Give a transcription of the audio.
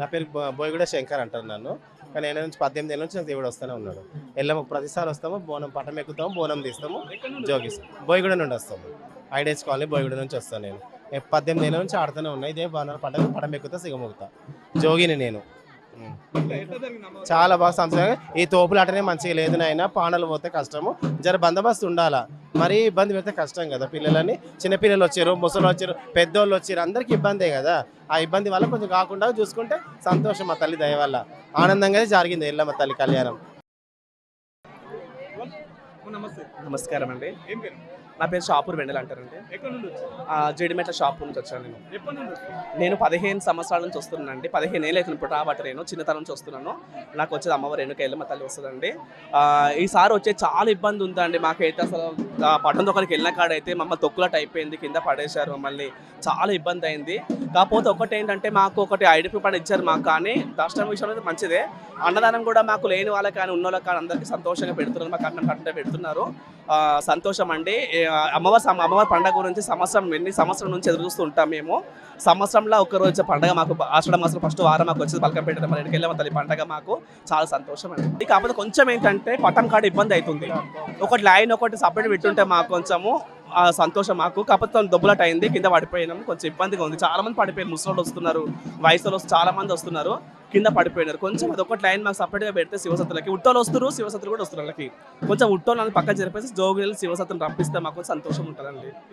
నా పేరు బోయగూడ శంకర్ అంటారు నన్ను. కానీ ఏళ్ళ నుంచి పద్దెనిమిది ఏళ్ళ నుంచి నాకు దేవుడు వస్తూనే ఉన్నాడు. వెళ్ళము ప్రతిసారి వస్తాము బోనం పటం ఎక్కుతాము బోనం తీస్తాము జోగిస్ బోయగూడ నుండి వస్తాము. ఐడేస్ కాలనీ బోయగూడ నుంచి వస్తాను నేను. పద్దెనిమిది ఏళ్ళ నుంచి ఆడుతూనే ఉన్నా. ఇదే బాగా పటం పటం ఎక్కుతా సిగమొగుతా జోగిని నేను. చాలా బాగా సంతోషంగా ఈ తోపులాటనే మంచిగా లేదు నాయన. పానలు పోతే కష్టము. జర బందోబస్తు ఉండాలా? మరీ ఇబ్బంది పెడితే కష్టం కదా పిల్లలని. చిన్నపిల్లలు వచ్చారు ముసలు వచ్చారు పెద్దోళ్ళు వచ్చారు అందరికీ ఇబ్బందే కదా. ఆ ఇబ్బంది వల్ల కొంచెం కాకుండా చూసుకుంటే సంతోషం మా తల్లి దయ వల్ల. ఆనందంగా జరిగింది ఎల్లమ్మ తల్లి కళ్యాణం. నమస్తే. నమస్కారం అండి. ఏం పేరు? నా పేరు షాపూర్ వెండల్ అంటారండి. ఎక్కడి నుండి వచ్చారు? జీడిమెట్ల షాప్ నుంచి వచ్చాను నేను. ఎప్పటి నుండి నేను పదిహేను సంవత్సరాల నుంచి వస్తున్నాను అండి పదిహేను ఏళ్ళు అవుతుంది ఇప్పుడు రాబట్టి నేను. చిన్నతనం నుంచి వస్తున్నాను. నాకు వచ్చేది అమ్మవారు రేణుక ఎల్లమ్మ తల్లి వస్తుందండి. ఈసారి వచ్చే చాలా ఇబ్బంది ఉందండి. మాకైతే అసలు పట్టణ దొక్కడికి వెళ్ళిన కాడైతే మమ్మల్ని తొక్కులట్ అయిపోయింది కింద పడేశారు మమ్మల్ని. చాలా ఇబ్బంది అయింది. కాకపోతే ఒకటి ఏంటంటే మాకు ఒకటి ఐడెంటిఫై పని ఇచ్చారు మాకు కానీ దర్శనం విషయంలో మంచిదే. అన్నదానం కూడా మాకు లేని వాళ్ళకి కానీ ఉన్న వాళ్ళకి కానీ అందరికీ సంతోషంగా పెడుతున్నారు. మాకు అన్నం కట్టే పెడుతున్నారు. సంతోషం అండి. అమ్మవారి అమ్మవారి పండగ గురించి సంవత్సరం ఎన్ని సంవత్సరం నుంచి ఎదురు ఉంటాం మేము. సంవత్సరంలో ఒక రోజు పండగ మాకు ఆషాఢ మాసం ఫస్ట్ వారం మాకు వచ్చేది బలకంపేట మన ఇంటికి వెళ్ళాము తల్లి పండగ మాకు చాలా సంతోషం అండి. కాకపోతే కొంచెం ఏంటంటే పట్టం కాడ ఇబ్బంది అవుతుంది. ఒకటి లైన్ ఒకటి సపరేట్ పెట్టుంటే మాకు కొంచెము ఆ, సంతోషం మాకు. కాకపోతే దొబ్బులట్ అయింది కింద పడిపోయినాం. కొంచెం ఇబ్బందిగా ఉంది. చాలా మంది పడిపోయారు. ముసలోళ్ళు వస్తున్నారు వయసులో చాలా మంది వస్తున్నారు కింద పడిపోయినారు. కొంచెం అది ఒకటి లైన్ మాకు సపరేట్గా పెడితే శివసత్తులకి. ఉట్టోలు వస్తారు శివసత్తులు కూడా వస్తున్నారు వాళ్ళకి. కొంచెం ఉట్టోళ్ళని పక్కన జరిపేసి జోగులు శివసత్తులు రప్పిస్తే మాకు సంతోషం ఉంటుందండి.